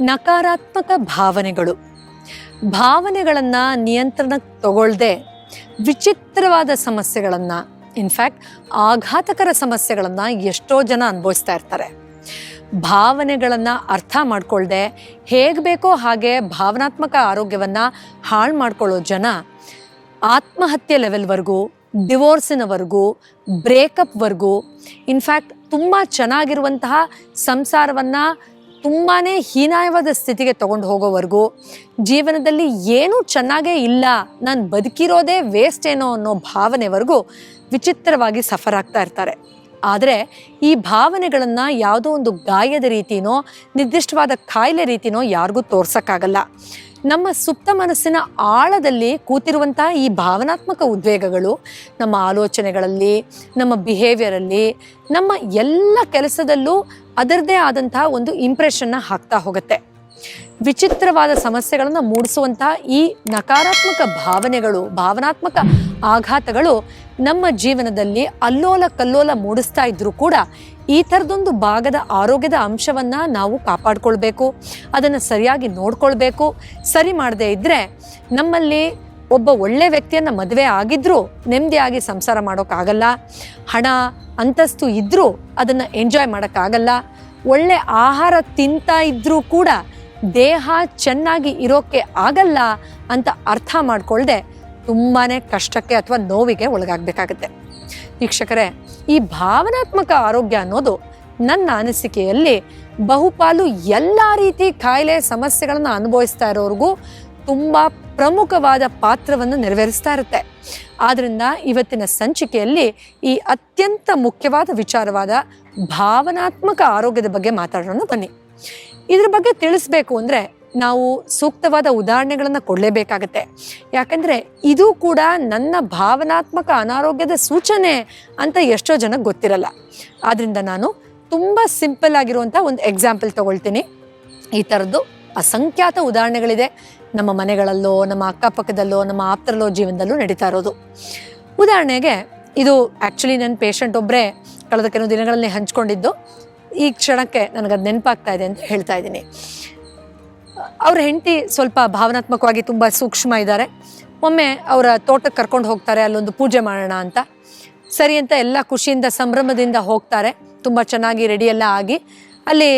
ನಕಾರಾತ್ಮಕ ಭಾವನೆಗಳು. ಭಾವನೆಗಳನ್ನು ನಿಯಂತ್ರಣಕ್ಕೆ ತಗೊಳ್ಳದೆ ವಿಚಿತ್ರವಾದ ಸಮಸ್ಯೆಗಳನ್ನು ಇನ್ಫ್ಯಾಕ್ಟ್ ಆಘಾತಕರ ಸಮಸ್ಯೆಗಳನ್ನು ಎಷ್ಟೋ ಜನ ಅನುಭವಿಸ್ತಾ ಇರ್ತಾರೆ. ಭಾವನೆಗಳನ್ನು ಅರ್ಥ ಮಾಡಿಕೊಳ್ಳದೆ ಹೇಗೆ ಬೇಕೋ ಹಾಗೆ ಭಾವನಾತ್ಮಕ ಆರೋಗ್ಯವನ್ನು ಹಾಳು ಮಾಡ್ಕೊಳ್ಳೋ ಜನ ಆತ್ಮಹತ್ಯೆ ಲೆವೆಲ್ವರೆಗೂ ಡಿವೋರ್ಸಿನವರೆಗೂ ಬ್ರೇಕಪ್ವರೆಗೂ ಇನ್ಫ್ಯಾಕ್ಟ್ ತುಂಬ ಚೆನ್ನಾಗಿರುವಂತಹ ಸಂಸಾರವನ್ನು ತುಂಬಾ ಹೀನಾಯವಾದ ಸ್ಥಿತಿಗೆ ತಗೊಂಡು ಹೋಗೋವರೆಗೂ, ಜೀವನದಲ್ಲಿ ಏನೂ ಚೆನ್ನಾಗೇ ಇಲ್ಲ, ನಾನು ಬದುಕಿರೋದೇ ವೇಸ್ಟ್ ಏನೋ ಅನ್ನೋ ಭಾವನೆವರೆಗೂ ವಿಚಿತ್ರವಾಗಿ ಸಫರ್ ಆಗ್ತಾ ಇರ್ತಾರೆ. ಆದರೆ ಈ ಭಾವನೆಗಳನ್ನು ಯಾವುದೋ ಒಂದು ಗಾಯದ ರೀತಿನೋ, ನಿರ್ದಿಷ್ಟವಾದ ಕಾಯಿಲೆ ರೀತಿನೋ ಯಾರಿಗೂ ತೋರ್ಸೋಕ್ಕಾಗಲ್ಲ. ನಮ್ಮ ಸುಪ್ತ ಮನಸ್ಸಿನ ಆಳದಲ್ಲಿ ಕೂತಿರುವಂತಹ ಈ ಭಾವನಾತ್ಮಕ ಉದ್ವೇಗಗಳು, ನಮ್ಮ ಆಲೋಚನೆಗಳಲ್ಲಿ, ನಮ್ಮ ಬಿಹೇವಿಯರಲ್ಲಿ ನಮ್ಮ ಎಲ್ಲ ಕೆಲಸದಲ್ಲೂ ಅದರದೇ ಆದಂತಹ ಒಂದು ಇಂಪ್ರೆಷನ್ನ ಹಾಕ್ತಾ ಹೋಗುತ್ತೆ. ವಿಚಿತ್ರವಾದ ಸಮಸ್ಯೆಗಳನ್ನು ಮೂಡಿಸುವಂತಹ ಈ ನಕಾರಾತ್ಮಕ ಭಾವನೆಗಳು, ಭಾವನಾತ್ಮಕ ಆಘಾತಗಳು ನಮ್ಮ ಜೀವನದಲ್ಲಿ ಅಲ್ಲೋಲ ಕಲ್ಲೋಲ ಮೂಡಿಸ್ತಾ ಇದ್ರೂ ಕೂಡ ಈ ಥರದೊಂದು ಭಾಗದ ಆರೋಗ್ಯದ ಅಂಶವನ್ನು ನಾವು ಕಾಪಾಡಿಕೊಳ್ಬೇಕು, ಅದನ್ನು ಸರಿಯಾಗಿ ನೋಡ್ಕೊಳ್ಬೇಕು. ಸರಿ ಮಾಡದೇ ಇದ್ದರೆ ನಮ್ಮಲ್ಲಿ ಒಬ್ಬ ಒಳ್ಳೆ ವ್ಯಕ್ತಿಯನ್ನು ಮದುವೆ ಆಗಿದ್ದರೂ ನೆಮ್ಮದಿಯಾಗಿ ಸಂಸಾರ ಮಾಡೋಕ್ಕಾಗಲ್ಲ. ಹಣ, ಅಂತಸ್ತು ಇದ್ದರೂ ಅದನ್ನು ಎಂಜಾಯ್ ಮಾಡೋಕ್ಕಾಗಲ್ಲ. ಒಳ್ಳೆ ಆಹಾರ ತಿಂತಾ ಇದ್ದರೂ ಕೂಡ ದೇಹ ಚೆನ್ನಾಗಿ ಇರೋಕ್ಕೆ ಆಗಲ್ಲ ಅಂತ ಅರ್ಥ ಮಾಡಿಕೊಳ್ಳದೆ ತುಂಬಾ ಕಷ್ಟಕ್ಕೆ ಅಥವಾ ನೋವಿಗೆ ಒಳಗಾಗಬೇಕಾಗತ್ತೆ. ವೀಕ್ಷಕರೇ, ಈ ಭಾವನಾತ್ಮಕ ಆರೋಗ್ಯ ಅನ್ನೋದು ನನ್ನ ಅನಿಸಿಕೆಯಲ್ಲಿ ಬಹುಪಾಲು ಎಲ್ಲ ರೀತಿ ಕಾಯಿಲೆ ಸಮಸ್ಯೆಗಳನ್ನು ಅನುಭವಿಸ್ತಾ ಇರೋರಿಗೂ ತುಂಬ ಪ್ರಮುಖವಾದ ಪಾತ್ರವನ್ನು ನೆರವೇರಿಸ್ತಾ ಇರುತ್ತೆ. ಆದ್ದರಿಂದ ಇವತ್ತಿನ ಸಂಚಿಕೆಯಲ್ಲಿ ಈ ಅತ್ಯಂತ ಮುಖ್ಯವಾದ ವಿಚಾರವಾದ ಭಾವನಾತ್ಮಕ ಆರೋಗ್ಯದ ಬಗ್ಗೆ ಮಾತಾಡೋಣ ಬನ್ನಿ. ಇದ್ರ ಬಗ್ಗೆ ತಿಳಿಸ್ಬೇಕು ಅಂದರೆ ನಾವು ಸೂಕ್ತವಾದ ಉದಾಹರಣೆಗಳನ್ನು ಕೊಡಲೇಬೇಕಾಗತ್ತೆ. ಯಾಕಂದರೆ ಇದು ಕೂಡ ನನ್ನ ಭಾವನಾತ್ಮಕ ಅನಾರೋಗ್ಯದ ಸೂಚನೆ ಅಂತ ಎಷ್ಟೋ ಜನಕ್ಕೆ ಗೊತ್ತಿರಲ್ಲ. ಆದ್ದರಿಂದ ನಾನು ತುಂಬ ಸಿಂಪಲ್ ಆಗಿರುವಂಥ ಒಂದು ಎಕ್ಸಾಂಪಲ್ ತಗೊಳ್ತೀನಿ. ಈ ಥರದ್ದು ಅಸಂಖ್ಯಾತ ಉದಾಹರಣೆಗಳಿದೆ. ನಮ್ಮ ಮನೆಗಳಲ್ಲೋ, ನಮ್ಮ ಅಕ್ಕಪಕ್ಕದಲ್ಲೋ, ನಮ್ಮ ಆಪ್ತರಲ್ಲೋ ಜೀವನದಲ್ಲೂ ನಡೀತಾ ಇರೋದು. ಉದಾಹರಣೆಗೆ ಇದು ಆ್ಯಕ್ಚುಲಿ ನನ್ನ ಪೇಷಂಟ್ ಒಬ್ಬರೇ ಕಳೆದ ಕೆಲವು ದಿನಗಳಲ್ಲಿ ಹಂಚ್ಕೊಂಡಿದ್ದು. ಈ ಕ್ಷಣಕ್ಕೆ ನನಗದು ನೆನಪಾಗ್ತಾ ಇದೆ ಅಂತ ಹೇಳ್ತಾ ಇದ್ದೀನಿ. ಅವ್ರ ಹೆಂಡತಿ ಸ್ವಲ್ಪ ಭಾವನಾತ್ಮಕವಾಗಿ ತುಂಬ ಸೂಕ್ಷ್ಮ ಇದ್ದಾರೆ. ಒಮ್ಮೆ ಅವರ ತೋಟಕ್ಕೆ ಕರ್ಕೊಂಡು ಹೋಗ್ತಾರೆ, ಅಲ್ಲೊಂದು ಪೂಜೆ ಮಾಡೋಣ ಅಂತ. ಸರಿ ಅಂತ ಎಲ್ಲ ಖುಷಿಯಿಂದ, ಸಂಭ್ರಮದಿಂದ ಹೋಗ್ತಾರೆ. ತುಂಬ ಚೆನ್ನಾಗಿ ರೆಡಿ ಎಲ್ಲ ಆಗಿ, ಅಲ್ಲಿ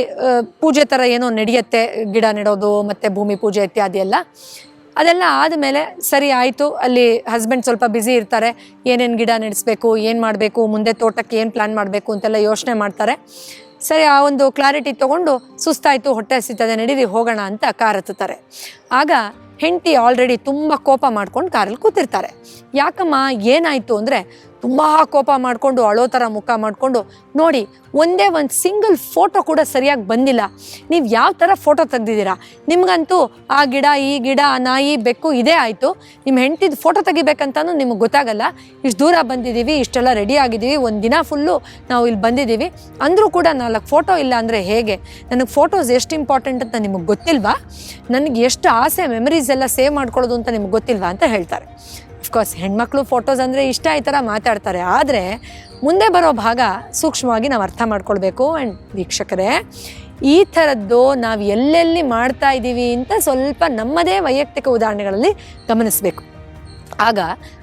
ಪೂಜೆ ಥರ ಏನೋ ನಡೆಯುತ್ತೆ, ಗಿಡ ನೆಡೋದು, ಮತ್ತು ಭೂಮಿ ಪೂಜೆ ಇತ್ಯಾದಿ ಎಲ್ಲ. ಅದೆಲ್ಲ ಆದಮೇಲೆ ಸರಿ ಆಯಿತು, ಅಲ್ಲಿ ಹಸ್ಬೆಂಡ್ ಸ್ವಲ್ಪ ಬ್ಯುಸಿ ಇರ್ತಾರೆ. ಏನೇನು ಗಿಡ ನೆಡೆಸ್ಬೇಕು, ಏನು ಮಾಡಬೇಕು, ಮುಂದೆ ತೋಟಕ್ಕೆ ಏನು ಪ್ಲ್ಯಾನ್ ಮಾಡಬೇಕು ಅಂತೆಲ್ಲ ಯೋಚನೆ ಮಾಡ್ತಾರೆ. ಸರಿ, ಆ ಒಂದು ಕ್ಲಾರಿಟಿ ತಗೊಂಡು ಸುಸ್ತಾಯಿತು, ಹೊಟ್ಟೆ ಹಸಿತದೆ, ನಡೀರಿ, ಹೋಗೋಣ ಅಂತ ಕಾರ್ ಹತ್ತುತ್ತಾರೆ ಆಗ ಹೆಂಡತಿ ಆಲ್ರೆಡಿ ತುಂಬ ಕೋಪ ಮಾಡ್ಕೊಂಡು ಕಾರಲ್ಲಿ ಕೂತಿರ್ತಾರೆ. ಯಾಕಮ್ಮ, ಏನಾಯಿತು ಅಂದರೆ ತುಂಬ ಕೋಪ ಮಾಡಿಕೊಂಡು, ಅಳೋ ಥರ ಮುಖ ಮಾಡಿಕೊಂಡು, ನೋಡಿ, ಒಂದೇ ಒಂದು ಸಿಂಗಲ್ ಫೋಟೋ ಕೂಡ ಸರಿಯಾಗಿ ಬಂದಿಲ್ಲ. ನೀವು ಯಾವ ಥರ ಫೋಟೋ ತೆಗ್ದಿದ್ದೀರಾ? ನಿಮಗಂತೂ ಆ ಗಿಡ, ಈ ಗಿಡ, ನಾಯಿ, ಬೆಕ್ಕು ಇದೇ ಆಯಿತು. ನಿಮ್ಮ ಹೆಂಡತಿದ್ದು ಫೋಟೋ ತೆಗಿಬೇಕಂತನೂ ನಿಮಗೆ ಗೊತ್ತಾಗಲ್ಲ. ಇಷ್ಟು ದೂರ ಬಂದಿದ್ದೀವಿ, ಇಷ್ಟೆಲ್ಲ ರೆಡಿ ಆಗಿದ್ದೀವಿ, ಒಂದು ದಿನ ಫುಲ್ಲು ನಾವು ಇಲ್ಲಿ ಬಂದಿದ್ದೀವಿ. ಅಂದರೂ ಕೂಡ ನಾಲ್ಕು ಫೋಟೋ ಇಲ್ಲ ಅಂದರೆ ಹೇಗೆ? ನನಗೆ ಫೋಟೋಸ್ ಎಷ್ಟು ಇಂಪಾರ್ಟೆಂಟ್ ಅಂತ ನಿಮಗೆ ಗೊತ್ತಿಲ್ವಾ? ನನಗೆ ಎಷ್ಟು ಆಸೆ ಮೆಮರೀಸ್ ಎಲ್ಲ ಸೇವ್ ಮಾಡ್ಕೊಳ್ಳೋದು ಅಂತ ನಿಮ್ಗೆ ಗೊತ್ತಿಲ್ವಾ ಅಂತ ಹೇಳ್ತಾರೆ. ಅಫ್ಕೋರ್ಸ್ ಹೆಣ್ಮಕ್ಳು ಫೋಟೋಸ್ ಅಂದರೆ ಇಷ್ಟ ಈ ಥರ ಮಾತಾಡ್ತಾರೆ. ಆದರೆ ಮುಂದೆ ಬರೋ ಭಾಗ ಸೂಕ್ಷ್ಮವಾಗಿ ನಾವು ಅರ್ಥ ಮಾಡ್ಕೊಳ್ಬೇಕು ಆ್ಯಂಡ್ ವೀಕ್ಷಕರೇ, ಈ ಥರದ್ದು ನಾವು ಎಲ್ಲೆಲ್ಲಿ ಮಾಡ್ತಾ ಇದ್ದೀವಿ ಅಂತ ಸ್ವಲ್ಪ ನಮ್ಮದೇ ವೈಯಕ್ತಿಕ ಉದಾಹರಣೆಗಳಲ್ಲಿ ಗಮನಿಸಬೇಕು. ಆಗ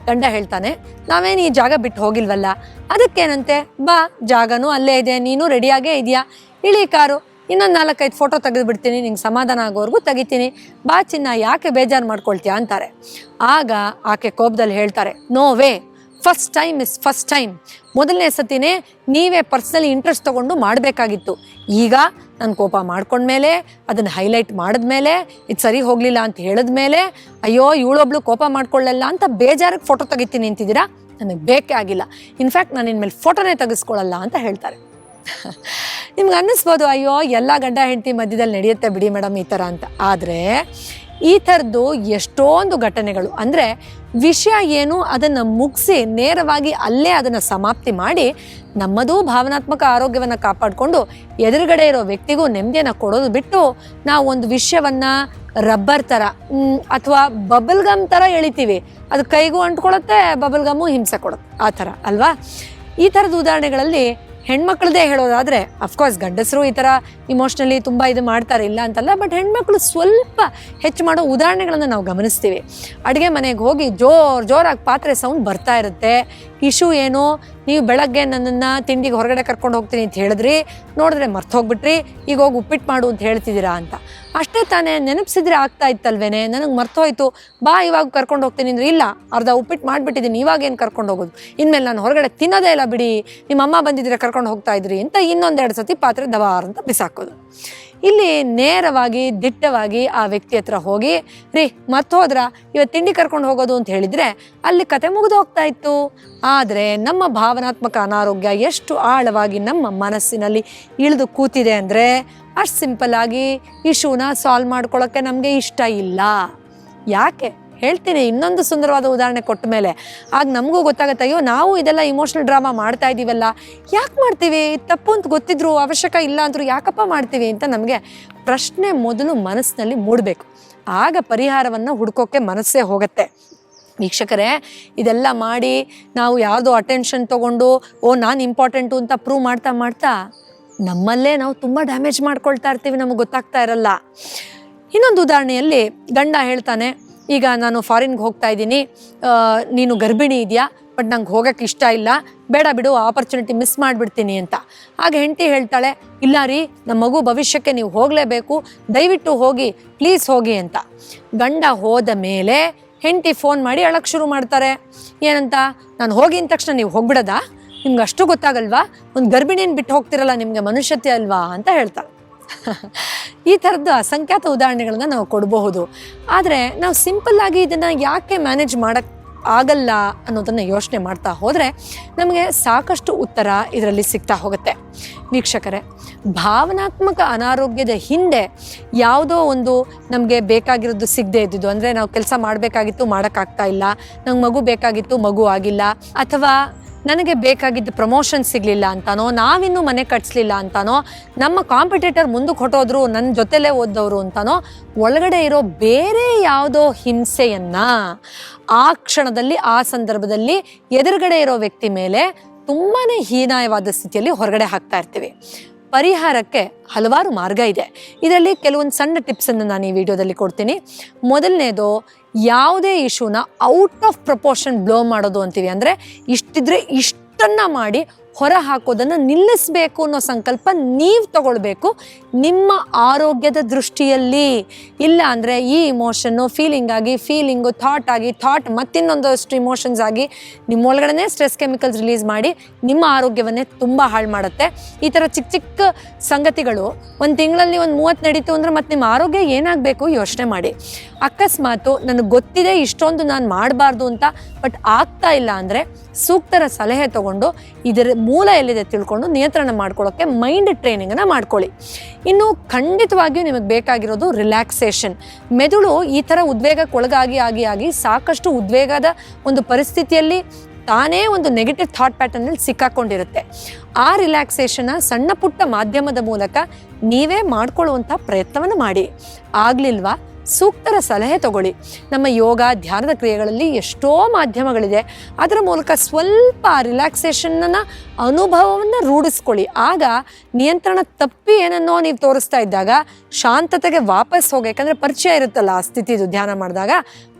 ಗಂಡ ಹೇಳ್ತಾನೆ, ನಾವೇನು ಈ ಜಾಗ ಬಿಟ್ಟು ಹೋಗಿಲ್ವಲ್ಲ? ಅದಕ್ಕೇನಂತೆ? ಬಾ, ಜಾಗನೂ ಅಲ್ಲೇ ಇದೆ, ನೀನು ರೆಡಿಯಾಗೇ ಇದೆಯಾ? ಇಳಿ ಕಾರು. ಇನ್ನೊಂದು ನಾಲ್ಕೈದು ಫೋಟೋ ತೆಗೆದು ಬಿಡ್ತೀನಿ ನಿಂಗೆ ಸಮಾಧಾನ ಆಗೋವರೆಗೂ ತೆಗಿತೀನಿ. ಬಾ ಚಿನ್ನ, ಯಾಕೆ ಬೇಜಾರು ಮಾಡ್ಕೊಳ್ತೀಯ ಅಂತಾರೆ. ಆಗ ಆಕೆ ಕೋಪದಲ್ಲಿ ಹೇಳ್ತಾರೆ no way first time is first time ಮೊದಲನೇ ಸತಿನೇ ನೀವೇ ಪರ್ಸ್ನಲಿ ಇಂಟ್ರೆಸ್ಟ್ ತೊಗೊಂಡು ಮಾಡಬೇಕಾಗಿತ್ತು. ಈಗ ನಾನು ಕೋಪ ಮಾಡ್ಕೊಂಡ್ಮೇಲೆ, ಅದನ್ನು ಹೈಲೈಟ್ ಮಾಡಿದ್ಮೇಲೆ, ಇದು ಸರಿ ಹೋಗಲಿಲ್ಲ ಅಂತ ಹೇಳಿದ್ಮೇಲೆ, ಅಯ್ಯೋ, ಇವಳೊಬ್ಳು ಕೋಪ ಮಾಡ್ಕೊಳ್ಳಲ್ಲ ಅಂತ ಬೇಜಾರಿಗೆ ಫೋಟೋ ತೆಗಿತೀನಿ ಅಂತಿದ್ದೀರಾ? ನನಗೆ ಬೇಕೇ ಆಗಿಲ್ಲ. ಇನ್ಫ್ಯಾಕ್ಟ್ ನಾನು ಇನ್ಮೇಲೆ ಫೋಟೋನೇ ತೆಗೆಸ್ಕೊಳ್ಳಲ್ಲ ಅಂತ ಹೇಳ್ತಾರೆ. ನಿಮ್ಗೆ ಅನ್ನಿಸ್ಬೋದು, ಅಯ್ಯೋ, ಎಲ್ಲ ಗಂಡ ಹೆಂಡತಿ ಮಧ್ಯದಲ್ಲಿ ನಡೆಯುತ್ತೆ ಬಿಡಿ ಮೇಡಮ್ ಈ ಥರ ಅಂತ. ಆದರೆ, ಈ ಥರದ್ದು ಎಷ್ಟೊಂದು ಘಟನೆಗಳು, ಅಂದರೆ ವಿಷಯ ಏನು ಅದನ್ನು ಮುಗಿಸಿ ನೇರವಾಗಿ ಅಲ್ಲೇ ಅದನ್ನು ಸಮಾಪ್ತಿ ಮಾಡಿ ನಮ್ಮದೂ ಭಾವನಾತ್ಮಕ ಆರೋಗ್ಯವನ್ನು ಕಾಪಾಡಿಕೊಂಡು ಎದುರುಗಡೆ ಇರೋ ವ್ಯಕ್ತಿಗೂ ನೆಮ್ಮದಿಯನ್ನು ಕೊಡೋದು ಬಿಟ್ಟು ನಾವು ಒಂದು ವಿಷಯವನ್ನು ರಬ್ಬರ್ ಥರ ಅಥವಾ ಬಬಲ್ ಗಮ್ ಥರ ಎಳಿತೀವಿ. ಅದು ಕೈಗೂ ಅಂಟ್ಕೊಳತ್ತೆ ಬಬಲ್ ಗಮ್ಮು ಹಿಂಸೆ ಕೊಡುತ್ತೆ. ಆ ಥರ, ಅಲ್ವಾ? ಈ ಥರದ ಉದಾಹರಣೆಗಳಲ್ಲಿ ಹೆಣ್ಮಕ್ಳದೇ ಹೇಳೋದಾದರೆ ಅಫ್ಕೋರ್ಸ್ ಗಂಡಸರು ಈ ಥರ ಇಮೋಷ್ನಲಿ ತುಂಬ ಇದು ಮಾಡ್ತಾರೆ, ಇಲ್ಲ ಅಂತಲ್ಲ ಬಟ್ ಹೆಣ್ಮಕ್ಳು ಸ್ವಲ್ಪ ಹೆಚ್ಚು ಮಾಡೋ ಉದಾಹರಣೆಗಳನ್ನು ನಾವು ಗಮನಿಸ್ತೀವಿ. ಅಡುಗೆ ಮನೆಗೆ ಹೋಗಿ ಜೋರು, ಜೋರಾಗಿ ಪಾತ್ರೆ ಸೌಂಡ್ ಬರ್ತಾ ಇರುತ್ತೆ. ಇಶ್ಯೂ ಏನು? ನೀವು ಬೆಳಗ್ಗೆ ನನ್ನನ್ನು ತಿಂಡಿಗೆ ಹೊರಗಡೆ ಕರ್ಕೊಂಡು ಹೋಗ್ತೀನಿ ಅಂತ ಹೇಳಿದ್ರಿ, ನೋಡಿದ್ರೆ ಮರ್ತು ಹೋಗ್ಬಿಟ್ರಿ, ಈಗ ಹೋಗಿ ಉಪ್ಪಿಟ್ಟು ಮಾಡು ಅಂತ ಹೇಳ್ತಿದ್ದೀರಾ ಅಂತ. ಅಷ್ಟೇ ತಾನೇ ನೆನಪಿಸಿದ್ರೆ ಆಗ್ತಾ ಇತ್ತಲ್ವೇನೆ? ನನಗೆ ಮರ್ತೋಯ್ತು ಬಾ ಇವಾಗ ಕರ್ಕೊಂಡು ಹೋಗ್ತೀನಿ ಅಂದ್ರೆ ಇಲ್ಲ, ಅರ್ಧ ಉಪ್ಪಿಟ್ಟು ಮಾಡಿಬಿಟ್ಟಿದ್ದೀನಿ, ಇವಾಗ ಏನು ಕರ್ಕೊಂಡು ಹೋಗೋದು? ಇನ್ಮೇಲೆ ನಾನು ಹೊರಗಡೆ ತಿನ್ನೋದೇ ಇಲ್ಲ ಬಿಡಿ ನಿಮ್ಮ ಅಮ್ಮ ಬಂದಿದ್ರೆ ಕರ್ಕೊಂಡು ಹೋಗ್ತಾ ಇದ್ರಿ ಅಂತ ಇನ್ನೊಂದೆರಡು ಸತಿ ಪಾತ್ರೆ ದವಾರ್ ಅಂತ ಬಿಸಾಕೋದು ಇಲ್ಲಿ ನೇರವಾಗಿ, ದಿಟ್ಟವಾಗಿ ಆ ವ್ಯಕ್ತಿ ಹತ್ರ ಹೋಗಿ, ರೀ ಮತ್ತೆ ಹೋದ್ರ? ಇವತ್ತು ತಿಂಡಿ ಕರ್ಕೊಂಡು ಹೋಗೋದು ಅಂತ ಹೇಳಿದರೆ ಅಲ್ಲಿ ಕತೆ ಮುಗಿದು ಹೋಗ್ತಾ ಇತ್ತು. ಆದರೆ ನಮ್ಮ ಭಾವನಾತ್ಮಕ ಅನಾರೋಗ್ಯ ಎಷ್ಟು ಆಳವಾಗಿ ನಮ್ಮ ಮನಸ್ಸಿನಲ್ಲಿ ಇಳಿದು ಕೂತಿದೆ ಅಂದರೆ ಅಷ್ಟು ಸಿಂಪಲ್ ಆಗಿ ಇಶ್ಯೂನ ಸಾಲ್ವ್ ಮಾಡ್ಕೊಳ್ಳೋಕ್ಕೆ ನಮಗೆ ಇಷ್ಟ ಇಲ್ಲ. ಯಾಕೆ? ಹೇಳ್ತೀನಿ, ಇನ್ನೊಂದು ಸುಂದರವಾದ ಉದಾಹರಣೆ ಕೊಟ್ಟ ಮೇಲೆ. ಆಗ ನಮಗೂ ಗೊತ್ತಾಗುತ್ತೆ, ಅಯ್ಯೋ, ನಾವು ಇದೆಲ್ಲ ಇಮೋಷ್ನಲ್ ಡ್ರಾಮಾ ಮಾಡ್ತಾ ಇದ್ದೀವಲ್ಲ ಯಾಕೆ ಮಾಡ್ತೀವಿ? ತಪ್ಪು ಅಂತ ಗೊತ್ತಿದ್ರು ಅವಶ್ಯಕ ಇಲ್ಲ ಅಂದರೂ ಯಾಕಪ್ಪ ಮಾಡ್ತೀವಿ ಅಂತ ನಮಗೆ ಪ್ರಶ್ನೆ ಮೊದಲು ಮನಸ್ಸಿನಲ್ಲಿ ಮೂಡಬೇಕು. ಆಗ ಪರಿಹಾರವನ್ನು ಹುಡ್ಕೋಕ್ಕೆ ಮನಸ್ಸೇ ಹೋಗುತ್ತೆ. ವೀಕ್ಷಕರೇ, ಇದೆಲ್ಲ ಮಾಡಿ ನಾವು ಯಾವುದೋ ಅಟೆನ್ಷನ್ ತೊಗೊಂಡು, ಓ, ನಾನು ಇಂಪಾರ್ಟೆಂಟು ಅಂತ ಪ್ರೂವ್ ಮಾಡ್ತಾ ಮಾಡ್ತಾ, ನಮ್ಮಲ್ಲೇ ನಾವು ತುಂಬ ಡ್ಯಾಮೇಜ್ ಮಾಡ್ಕೊಳ್ತಾ ಇರ್ತೀವಿ ನಮಗೆ ಗೊತ್ತಾಗ್ತಾ ಇರಲ್ಲ. ಇನ್ನೊಂದು ಉದಾಹರಣೆಯಲ್ಲಿ ಗಂಡ ಹೇಳ್ತಾನೆ ಈಗ ನಾನು ಫಾರಿನ್ಗೆ ಹೋಗ್ತಾ ಇದ್ದೀನಿ. ನೀನು ಗರ್ಭಿಣಿ ಇದೆಯಾ? ಬಟ್ ನಂಗೆ ಹೋಗೋಕ್ಕೆ ಇಷ್ಟ ಇಲ್ಲ. ಬೇಡ ಬಿಡು ಆಪರ್ಚುನಿಟಿ ಮಿಸ್ ಮಾಡಿಬಿಡ್ತೀನಿ ಅಂತ. ಹಾಗೆ ಹೆಂಡತಿ ಹೇಳ್ತಾಳೆ, ಇಲ್ಲ ರೀ ನಮ್ಮ ಮಗು ಭವಿಷ್ಯಕ್ಕೆ ನೀವು ಹೋಗಲೇಬೇಕು. ದಯವಿಟ್ಟು ಹೋಗಿ ಪ್ಲೀಸ್ ಹೋಗಿ ಅಂತ. ಗಂಡ ಹೋದ ಮೇಲೆ ಹೆಂಡತಿ ಫೋನ್ ಮಾಡಿ ಅಳಕ್ಕೆ ಶುರು ಮಾಡ್ತಾರೆ. ಏನಂತ? ನಾನು ಹೋಗಿ ಅಂದ ತಕ್ಷಣ ನೀವು ಹೋಗ್ಬಿಡೋದಾ? ನಿಮ್ಗೆ ಅಷ್ಟು ಗೊತ್ತಾಗಲ್ವಾ? ಒಂದು ಗರ್ಭಿಣಿಯನ್ನು ಬಿಟ್ಟು ಹೋಗ್ತಿರಲ್ಲ ನಿಮಗೆ ಮನುಷ್ಯತೆ ಅಲ್ವಾ? ಅಂತ ಹೇಳ್ತಾಳೆ. ಈ ಥರದ್ದು ಅಸಂಖ್ಯಾತ ಉದಾಹರಣೆಗಳನ್ನ ನಾವು ಕೊಡಬಹುದು. ಆದರೆ ನಾವು ಸಿಂಪಲ್ ಆಗಿ ಇದನ್ನು ಯಾಕೆ ಮ್ಯಾನೇಜ್ ಮಾಡಕ್ಕೆ ಆಗಲ್ಲ ಅನ್ನೋದನ್ನು ಯೋಚನೆ ಮಾಡ್ತಾ ಹೋದರೆ ನಮಗೆ ಸಾಕಷ್ಟು ಉತ್ತರ ಇದರಲ್ಲಿ ಸಿಗ್ತಾ ಹೋಗುತ್ತೆ. ವೀಕ್ಷಕರೇ, ಭಾವನಾತ್ಮಕ ಅನಾರೋಗ್ಯದ ಹಿಂದೆ ಯಾವುದೋ ಒಂದು ನಮಗೆ ಬೇಕಾಗಿರೋದು ಸಿಗದೆ ಇದ್ದಿದ್ದು, ಅಂದರೆ ನಾವು ಕೆಲಸ ಮಾಡಬೇಕಾಗಿತ್ತು ಮಾಡೋಕ್ಕಾಗ್ತಾ ಇಲ್ಲ, ನಂಗೆ ಮಗು ಬೇಕಾಗಿತ್ತು ಮಗು ಆಗಿಲ್ಲ, ಅಥವಾ ನನಗೆ ಬೇಕಾಗಿದ್ದ ಪ್ರಮೋಷನ್ ಸಿಗಲಿಲ್ಲ ಅಂತಾನೋ, ನಾವಿನ್ನೂ ಮನೆ ಕಟ್ಸ್ಲಿಲ್ಲ ಅಂತಾನೋ, ನಮ್ಮ ಕಾಂಪಿಟೇಟರ್ ಮುಂದಕ್ಕೆ ಹೊಟ್ಟೋದ್ರು ನನ್ನ ಜೊತೆಲೇ ಓದ್ದವರು ಅಂತಾನೋ, ಒಳಗಡೆ ಇರೋ ಬೇರೆ ಯಾವುದೋ ಹಿಂಸೆಯನ್ನ ಆ ಕ್ಷಣದಲ್ಲಿ, ಆ ಸಂದರ್ಭದಲ್ಲಿ ಎದುರುಗಡೆ ಇರೋ ವ್ಯಕ್ತಿ ಮೇಲೆ ತುಂಬಾನೇ ಹೀನಾಯವಾದ ಸ್ಥಿತಿಯಲ್ಲಿ ಹೊರಗಡೆ ಹಾಕ್ತಾ ಇರ್ತೀವಿ. ಪರಿಹಾರಕ್ಕೆ ಹಲವಾರು ಮಾರ್ಗ ಇದೆ. ಇದರಲ್ಲಿ ಕೆಲವೊಂದು ಸಣ್ಣ ಟಿಪ್ಸನ್ನು ನಾನು ಈ ವಿಡಿಯೋದಲ್ಲಿ ಕೊಡ್ತೀನಿ. ಮೊದಲನೇದು, ಯಾವುದೇ ಇಶ್ಯೂನ ಔಟ್ ಆಫ್ ಪ್ರಪೋರ್ಷನ್ ಬ್ಲೋ ಮಾಡೋದು ಅಂತೀವಿ. ಅಂದರೆ ಇಷ್ಟಿದ್ರೆ ಇಷ್ಟನ್ನು ಮಾಡಿ ಹೊರ ಹಾಕೋದನ್ನು ನಿಲ್ಲಿಸಬೇಕು ಅನ್ನೋ ಸಂಕಲ್ಪ ನೀವು ತಗೊಳ್ಬೇಕು ನಿಮ್ಮ ಆರೋಗ್ಯದ ದೃಷ್ಟಿಯಲ್ಲಿ. ಇಲ್ಲ ಅಂದರೆ ಈ ಇಮೋಷನ್ನು ಫೀಲಿಂಗ್ ಆಗಿ ಫೀಲಿಂಗು ಥಾಟ್ ಆಗಿ ಥಾಟ್ ಮತ್ತಿನ್ನೊಂದಷ್ಟು ಇಮೋಷನ್ಸ್ ಆಗಿ ನಿಮ್ಮೊಳಗಡೆ ಸ್ಟ್ರೆಸ್ ಕೆಮಿಕಲ್ಸ್ ರಿಲೀಸ್ ಮಾಡಿ ನಿಮ್ಮ ಆರೋಗ್ಯವನ್ನೇ ತುಂಬ ಹಾಳು ಮಾಡುತ್ತೆ. ಈ ಥರ ಚಿಕ್ಕ ಚಿಕ್ಕ ಸಂಗತಿಗಳು ಒಂದು ತಿಂಗಳಲ್ಲಿ ಒಂದು ಮೂವತ್ತು ನಡೀತು ಅಂದರೆ ಮತ್ತೆ ನಿಮ್ಮ ಆರೋಗ್ಯ ಏನಾಗಬೇಕು ಯೋಚನೆ ಮಾಡಿ. ಅಕಸ್ಮಾತು ನನಗೆ ಗೊತ್ತಿದೆ ಇಷ್ಟೊಂದು ನಾನು ಮಾಡಬಾರ್ದು ಅಂತ, ಬಟ್ ಆಗ್ತಾ ಇಲ್ಲ ಅಂದರೆ ಸೂಕ್ತರ ಸಲಹೆ ತಗೊಂಡು ಇದರ ಮೂಲ ಎಲ್ಲಿದೆ ತಿಳ್ಕೊಂಡು ನಿಯಂತ್ರಣ ಮಾಡ್ಕೊಳ್ಳೋಕ್ಕೆ ಮೈಂಡ್ ಟ್ರೈನಿಂಗನ್ನು ಮಾಡ್ಕೊಳ್ಳಿ. ಇನ್ನು ಖಂಡಿತವಾಗಿಯೂ ನಿಮಗೆ ಬೇಕಾಗಿರೋದು ರಿಲ್ಯಾಕ್ಸೇಷನ್ ಮೆದುಳು ಈ ಥರ ಉದ್ವೇಗಕ್ಕೆ ಒಳಗಾಗಿ ಆಗಿ ಆಗಿ ಸಾಕಷ್ಟು ಉದ್ವೇಗದ ಒಂದು ಪರಿಸ್ಥಿತಿಯಲ್ಲಿ ತಾನೇ ಒಂದು ನೆಗೆಟಿವ್ ಥಾಟ್ ಪ್ಯಾಟರ್ನಲ್ಲಿ ಸಿಕ್ಕಾಕೊಂಡಿರುತ್ತೆ. ಆ ರಿಲ್ಯಾಕ್ಸೇಷನ್ನ ಸಣ್ಣ ಪುಟ್ಟ ಮಾಧ್ಯಮದ ಮೂಲಕ ನೀವೇ ಮಾಡ್ಕೊಳ್ಳುವಂಥ ಪ್ರಯತ್ನವನ್ನು ಮಾಡಿ. ಆಗ್ಲಿಲ್ವಾ? ಸೂಕ್ತರ ಸಲಹೆ ತಗೊಳ್ಳಿ. ನಮ್ಮ ಯೋಗ, ಧ್ಯಾನದ ಕ್ರಿಯೆಗಳಲ್ಲಿ ಎಷ್ಟೋ ಮಾಧ್ಯಮಗಳಿದೆ. ಅದರ ಮೂಲಕ ಸ್ವಲ್ಪ ರಿಲ್ಯಾಕ್ಸೇಷನ್ನ ಅನುಭವವನ್ನು ರೂಢಿಸ್ಕೊಳ್ಳಿ. ಆಗ ನಿಯಂತ್ರಣ ತಪ್ಪಿ ಏನನ್ನೋ ನೀವು ತೋರಿಸ್ತಾ ಇದ್ದಾಗ, ಶಾಂತತೆಗೆ ವಾಪಸ್ ಹೋಗಿ ಯಾಕಂದರೆ ಪರಿಚಯ ಇರುತ್ತಲ್ಲ ಆ ಸ್ಥಿತಿದು ಧ್ಯಾನ ಮಾಡಿದಾಗ,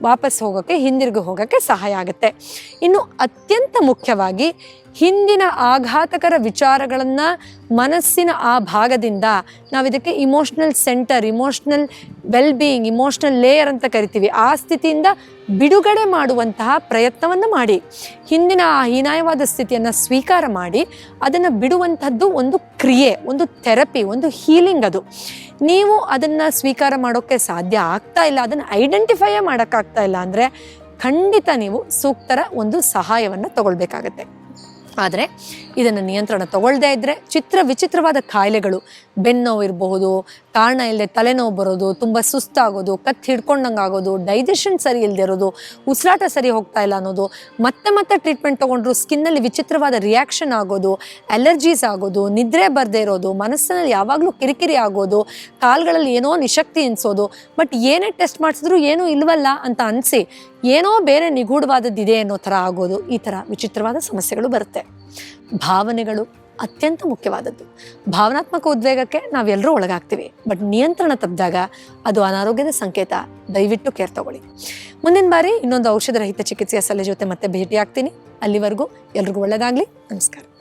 ವಾಪಸ್ ಹೋಗೋಕ್ಕೆ ಹಿಂದಿರುಗಿ ಹೋಗೋಕ್ಕೆ ಸಹಾಯ ಆಗುತ್ತೆ. ಇನ್ನು ಅತ್ಯಂತ ಮುಖ್ಯವಾಗಿ ಹಿಂದಿನ ಆಘಾತಕರ ವಿಚಾರಗಳನ್ನು ಮನಸ್ಸಿನ ಆ ಭಾಗದಿಂದ ನಾವು ಇದಕ್ಕೆ emotional centre emotional well being emotional layer ಅಂತ ಕರಿತೀವಿ. ಆ ಸ್ಥಿತಿಯಿಂದ ಬಿಡುಗಡೆ ಮಾಡುವಂತಹ ಪ್ರಯತ್ನವನ್ನು ಮಾಡಿ. ಹಿಂದಿನ ಆ ಹೀನಾಯವಾದ ಸ್ಥಿತಿಯನ್ನು ಸ್ವೀಕಾರ ಮಾಡಿ, ಅದನ್ನು ಬಿಡುವಂಥದ್ದು ಒಂದು ಕ್ರಿಯೆ, ಒಂದು ಥೆರಪಿ ಒಂದು ಹೀಲಿಂಗ್ ಅದು. ನೀವು ಅದನ್ನು ಸ್ವೀಕಾರ ಮಾಡೋಕ್ಕೆ ಸಾಧ್ಯ ಆಗ್ತಾ ಇಲ್ಲ, ಅದನ್ನು ಐಡೆಂಟಿಫೈಯೇ ಮಾಡೋಕ್ಕಾಗ್ತಾ ಇಲ್ಲ ಅಂದರೆ ಖಂಡಿತ ನೀವು ಸೂಕ್ತರ ಒಂದು ಸಹಾಯವನ್ನು ತಗೊಳ್ಬೇಕಾಗತ್ತೆ. ಆದರೆ ಇದನ್ನು ನಿಯಂತ್ರಣ ತಗೊಳ್ಳದೇ ಇದ್ದರೆ ಚಿತ್ರ ವಿಚಿತ್ರವಾದ ಕಾಯಿಲೆಗಳು ಬೆನ್ನೋವು ಇರಬಹುದು, ಕಾರಣ ಇಲ್ಲದೆ ತಲೆನೋವು ಬರೋದು, ತುಂಬ ಸುಸ್ತಾಗೋದು, ಕತ್ತಿ ಹಿಡ್ಕೊಂಡಂಗೆ ಆಗೋದು ಡೈಜೆಷನ್ ಸರಿ ಇಲ್ಲದೆ ಇರೋದು, ಉಸಿರಾಟ ಸರಿ ಹೋಗ್ತಾ ಇಲ್ಲ ಅನ್ನೋದು, ಮತ್ತೆ ಮತ್ತೆ ಟ್ರೀಟ್ಮೆಂಟ್ ತೊಗೊಂಡ್ರು ಸ್ಕಿನ್ನಲ್ಲಿ ವಿಚಿತ್ರವಾದ ರಿಯಾಕ್ಷನ್ ಆಗೋದು ಅಲರ್ಜೀಸ್ ಆಗೋದು, ನಿದ್ರೆ ಬರದೇ ಇರೋದು, ಮನಸ್ಸಿನಲ್ಲಿ ಯಾವಾಗಲೂ ಕಿರಿಕಿರಿ ಆಗೋದು, ಕಾಲುಗಳಲ್ಲಿ ಏನೋ ನಿಶಕ್ತಿ ಎನಿಸೋದು ಬಟ್ ಏನೇ ಟೆಸ್ಟ್ ಮಾಡಿಸಿದ್ರು ಏನೂ ಇಲ್ವಲ್ಲ ಅಂತ ಅನಿಸಿ ಏನೋ ಬೇರೆ ನಿಗೂಢವಾದದ್ದಿದೆ ಅನ್ನೋ ಥರ ಆಗೋದು ಈ ಥರ ವಿಚಿತ್ರವಾದ ಸಮಸ್ಯೆಗಳು ಬರುತ್ತೆ. ಭಾವನೆಗಳು ಅತ್ಯಂತ ಮುಖ್ಯವಾದದ್ದು. ಭಾವನಾತ್ಮಕ ಉದ್ವೇಗಕ್ಕೆ ನಾವೆಲ್ಲರೂ ಒಳಗಾಗ್ತೀವಿ. ಬಟ್ ನಿಯಂತ್ರಣ ತಪ್ಪಿದಾಗ ಅದು ಅನಾರೋಗ್ಯದ ಸಂಕೇತ. ದಯವಿಟ್ಟು ಕೇರ್ ತಗೊಳ್ಳಿ. ಮುಂದಿನ ಬಾರಿ ಇನ್ನೊಂದು ಔಷಧ ರಹಿತ ಚಿಕಿತ್ಸೆಯ ಸಲಹೆ ಜೊತೆ ಮತ್ತೆ ಭೇಟಿಯಾಗ್ತೀನಿ. ಅಲ್ಲಿವರೆಗೂ ಎಲ್ರಿಗೂ ಒಳ್ಳೆಯದಾಗಲಿ ನಮಸ್ಕಾರ.